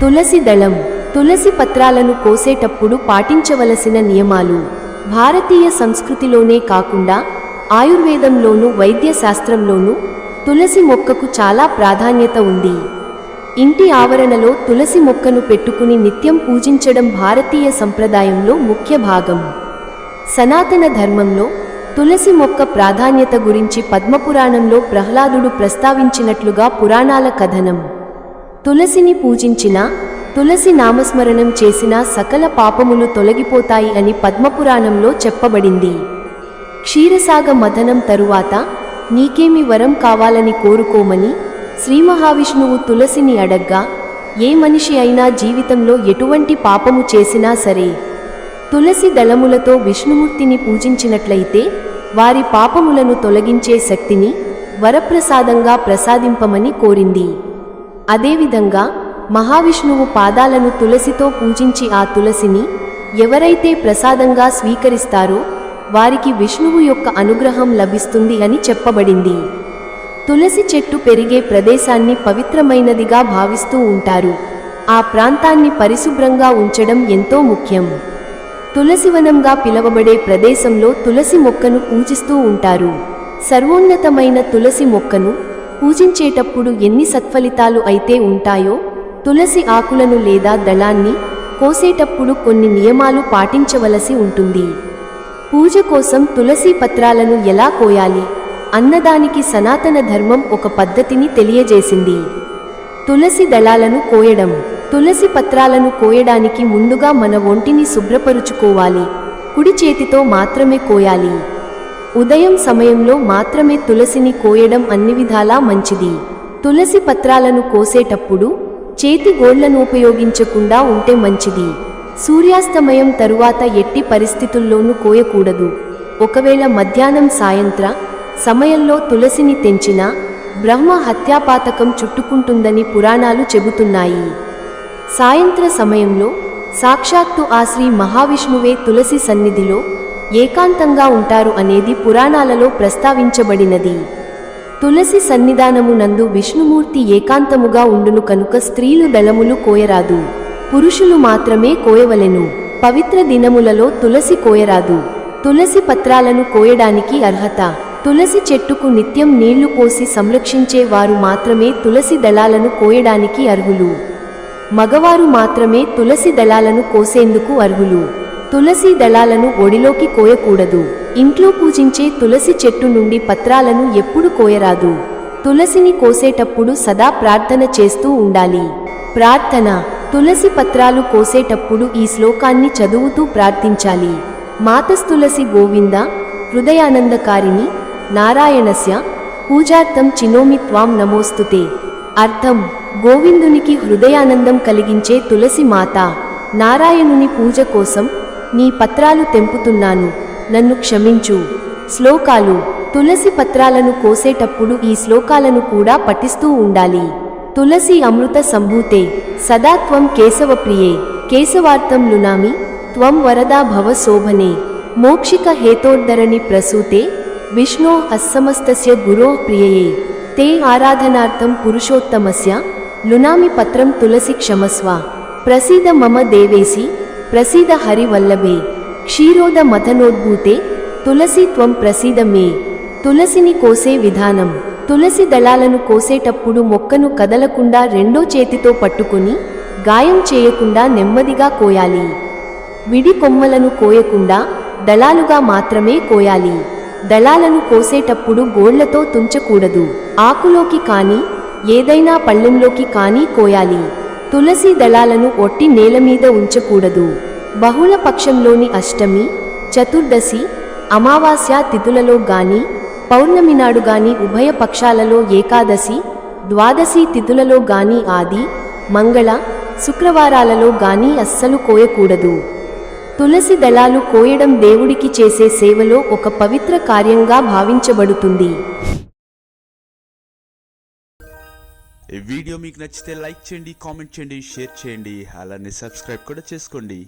తులసి దళం తులసి పత్రాలను కోసేటప్పుడు పాటించవలసిన నియమాలు భారతీయ సంస్కృతిలోనే కాకుండా ఆయుర్వేదంలోనూ వైద్య శాస్త్రంలోనూ తులసి మొక్కకు చాలా ప్రాధాన్యత ఉంది. ఇంటి ఆవరణలో తులసి మొక్కను పెట్టుకుని నిత్యం పూజించడం భారతీయ సంప్రదాయంలో ముఖ్య భాగం. సనాతన ధర్మంలో తులసి మొక్క ప్రాధాన్యత గురించి పద్మపురాణంలో ప్రహ్లాదుడు ప్రస్తావించినట్లుగా పురాణాల కథనం. తులసిని పూజించినా తులసి నామస్మరణం చేసిన సకల పాపములు తొలగిపోతాయి అని పద్మపురాణంలో చెప్పబడింది. క్షీరసాగ మథనం తరువాత నీకేమి వరం కావాలని కోరుకోమని శ్రీ మహావిష్ణువు తులసిని అడగ్గా ఏ మనిషి అయినా జీవితంలో ఎటువంటి పాపము చేసినా సరే తులసి దళములతో విష్ణుమూర్తిని పూజించినట్లయితే వారి పాపములను తొలగించే శక్తిని వరప్రసాదంగా ప్రసాదింపమని కోరింది. అదేవిధంగా మహావిష్ణువు పాదాలను తులసితో పూజించి ఆ తులసిని ఎవరైతే ప్రసాదంగా స్వీకరిస్తారో వారికి విష్ణువు యొక్క అనుగ్రహం లభిస్తుంది అని చెప్పబడింది. తులసి చెట్టు పెరిగే ప్రదేశాన్ని పవిత్రమైనదిగా భావిస్తూ ఉంటారు. ఆ ప్రాంతాన్ని పరిశుభ్రంగా ఉంచడం ఎంతో ముఖ్యం. తులసివనంగా పిలవబడే ప్రదేశంలో తులసి మొక్కను పూజిస్తూ ఉంటారు. సర్వోన్నతమైన తులసి మొక్కను పూజించేటప్పుడు ఎన్ని సత్ఫలితాలు అయితే ఉంటాయో తులసి ఆకులను లేదా దళాన్ని కోసేటప్పుడు కొన్ని నియమాలు పాటించవలసి ఉంటుంది. పూజ కోసం తులసి పత్రాలను ఎలా కోయాలి? అన్నదానికి సనాతన ధర్మం ఒక పద్ధతిని తెలియజేసింది. తులసి దళాలను కోయడం. తులసి పత్రాలను కోయడానికి ముందుగా మన ఒంటిని శుభ్రపరుచుకోవాలి. కుడి చేతితో మాత్రమే కోయాలి. ఉదయం సమయంలో మాత్రమే తులసిని కోయడం అన్ని విధాలా మంచిది. తులసి పత్రాలను కోసేటప్పుడు చేతి గోళ్ళను ఉపయోగించకుండా ఉంటే మంచిది. సూర్యాస్తమయం తరువాత ఎట్టి పరిస్థితుల్లోనూ కోయకూడదు. ఒకవేళ మధ్యాహ్నం సాయంత్ర సమయంలో తులసిని తెంచినా బ్రహ్మ హత్యాపాతకం చుట్టుకుంటుందని పురాణాలు చెబుతున్నాయి. సాయంత్ర సమయంలో సాక్షాత్తు ఆ శ్రీ మహావిష్ణువే తులసి సన్నిధిలో ఏకాంతంగా ఉంటారు అనేది పురాణాలలో ప్రస్తావించబడినది. తులసి సన్నిధానము నందు విష్ణుమూర్తి ఏకాంతముగా ఉండును కనుక స్త్రీలు దళములు కోయరాదు. పురుషులు మాత్రమే కోయవలెను. పవిత్ర దినములలో తులసి కోయరాదు. తులసి పత్రాలను కోయడానికి అర్హత. తులసి చెట్టుకు నిత్యం నీళ్ళు పోసి సంరక్షించే వారు మాత్రమే తులసి దళాలను కోయడానికి అర్హులు. మగవారు మాత్రమే తులసి దళాలను కోసేందుకు అర్హులు. తులసి దళాలను ఒడిలోకి కోయకూడదు. ఇంట్లో పూజించే తులసి చెట్టు నుండి పత్రాలను ఎప్పుడు కోయరాదు. తులసిని కోసేటప్పుడు సదా ప్రార్థన చేస్తూ ఉండాలి. ప్రార్థన. తులసి పత్రాలు కోసేటప్పుడు ఈ శ్లోకాన్ని చదువుతూ ప్రార్థించాలి. మాతస్తులసి గోవింద హృదయానందకారిణి నారాయణస్య పూజార్థం చినోమి త్వాం నమోస్తుతే. అర్థం. గోవిందునికి హృదయానందం కలిగించే తులసి మాత. నారాయణుని పూజ కోసం నీ పత్రాలు తెంపుతున్నాను. నన్ను క్షమించు. శ్లోకాలు తులసి పత్రాలను కోసేటప్పుడు ఈ శ్లోకాలను కూడా పఠిస్తూ ఉండాలి. తులసి అమృత సంభూతే సదా త్వం కేశవప్రియే కేశవార్థం లునామి త్వం వరదా భవ శోభనే మోక్షిక హేతోద్ధరణి ప్రసూతే విష్ణో అస్సమస్తస్య గురో ప్రియయే తే ఆరాధనార్థం పురుషోత్తమస్య లునామి పత్రం తులసి క్షమస్వ ప్రసీద మమ దేవేసి ప్రసీద హరివల్లభే క్షీరోద మథనోద్భూతే తులసి త్వం ప్రసీద మే తులసిని కోసే విధానం తులసి దళాలను కోసేటప్పుడు మొక్కను కదలకుండా రెండో చేతితో పట్టుకొని గాయం చేయకుండా నెమ్మదిగా కోయాలి. విడి కొమ్మలను కోయకుండా దళాలుగా మాత్రమే కోయాలి. దళాలను కోసేటప్పుడు గోళ్ళతో తుంచకూడదు. ఆకులోకి కాని ఏదైనా పళ్ళెంలోకి కానీ కోయాలి. తులసి దళాలను ఒట్టి నేల మీద ఉంచకూడదు. బహుళ పక్షంలోని అష్టమి చతుర్దశి అమావాస్య తిథులలో గాని పౌర్ణమి నాడు గాని ఉభయ పక్షాలలో ఏకాదశి ద్వాదశి తిథులలో గాని ఆది మంగళ శుక్రవారాలలో గాని అస్సలు కోయకూడదు. తులసి దళాలు కోయడం దేవుడికి చేసే సేవలో ఒక పవిత్ర కార్యంగా భావించబడుతుంది. ఈ వీడియో మీకు నచ్చితే లైక్ చేయండి కామెంట్ చేయండి షేర్ చేయండి అలానే సబ్స్క్రైబ్ కూడా చేసుకోండి.